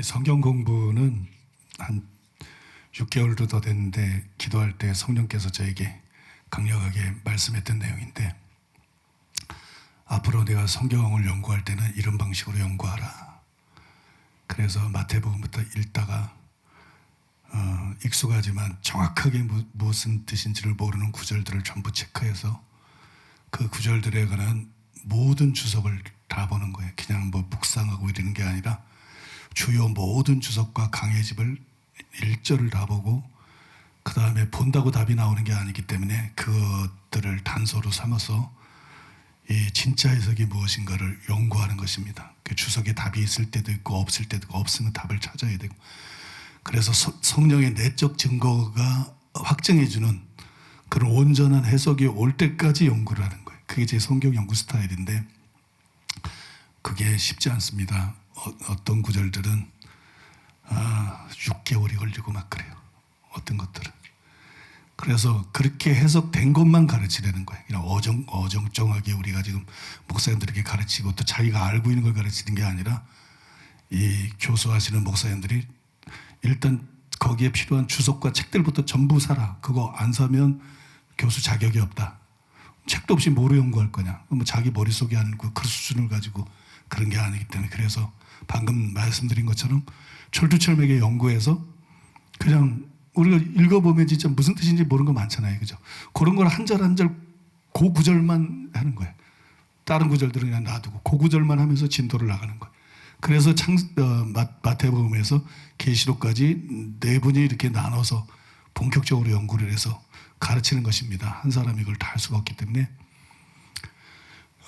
이 성경 공부는 한 6개월도 더 됐는데 기도할 때 성령께서 저에게 강력하게 말씀했던 내용인데 앞으로 내가 성경을 연구할 때는 이런 방식으로 연구하라. 그래서 마태복음부터 읽다가 어, 익숙하지만 정확하게 무, 무슨 뜻인지를 모르는 구절들을 전부 체크해서 그 구절들에 관한 모든 주석을 다 보는 거예요. 그냥 뭐 묵상하고 이러는 게 아니라 주요 모든 주석과 강해집을 일절을 다 보고 그 다음에 본다고 답이 나오는 게 아니기 때문에 그것들을 단서로 삼아서 이 진짜 해석이 무엇인가를 연구하는 것입니다. 그 주석에 답이 있을 때도 있고 없을 때도 있고 없으면 답을 찾아야 되고 그래서 서- 성령의 내적 증거가 확증해주는 그런 온전한 해석이 올 때까지 연구를 하는 거예요. 그게 제 성경 연구 스타일인데 그게 쉽지 않습니다. 어, 떤 구절들은 아, 6개월이 걸리고 막 그래요. 어떤 것들은. 그래서 그렇게 해석된 것만 가르치려는 거예요. 그냥 어정, 어정쩡하게 우리가 지금 목사님들에게 가르치고 또 자기가 알고 있는 걸 가르치는 게 아니라 이 교수하시는 목사님들이 일단 거기에 필요한 주석과 책들부터 전부 사라. 그거 안 사면 교수 자격이 없다. 책도 없이 뭐로 연구할 거냐. 뭐 자기 머릿속에 하는 그, 그 수준을 가지고 그런 게 아니기 때문에 그래서 방금 말씀드린 것처럼 철두철미하게 연구해서 그냥 우리가 읽어보면 진짜 무슨 뜻인지 모르는 거 많잖아요. 그죠? 그런 걸 한 절 한절그 구절만 하는 거예요. 다른 구절들은 그냥 놔두고 그 구절만 하면서 진도를 나가는 거예요. 그래서 창, 어, 마, 마태복음에서 계시록까지 네 분이 이렇게 나눠서 본격적으로 연구를 해서 가르치는 것입니다. 한 사람이 이걸 다 할 수가 없기 때문에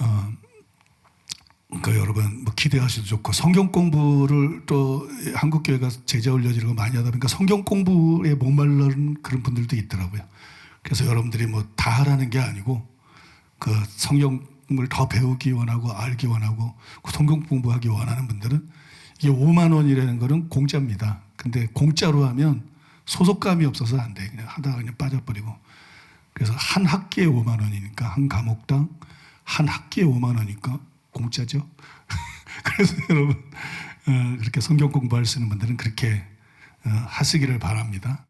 어, 그러니까 여러분 뭐 기대하셔도 좋고 성경 공부를 또 한국 교회가 제자 훈련이라고 많이 하다 보니까 성경 공부에 목말라는 그런 분들도 있더라고요. 그래서 여러분들이 뭐 다 하라는 게 아니고 그 성경을 더 배우기 원하고 알기 원하고 그 성경 공부하기 원하는 분들은 이게 5만 원이라는 거는 공짜입니다. 근데 공짜로 하면 소속감이 없어서 안 돼. 그냥 하다가 그냥 빠져버리고. 그래서 한 학기에 5만 원이니까 한 과목당 한 학기에 5만 원이니까 공짜죠. 그래서 여러분 어, 그렇게 성경 공부할 수 있는 분들은 그렇게 어, 하시기를 바랍니다.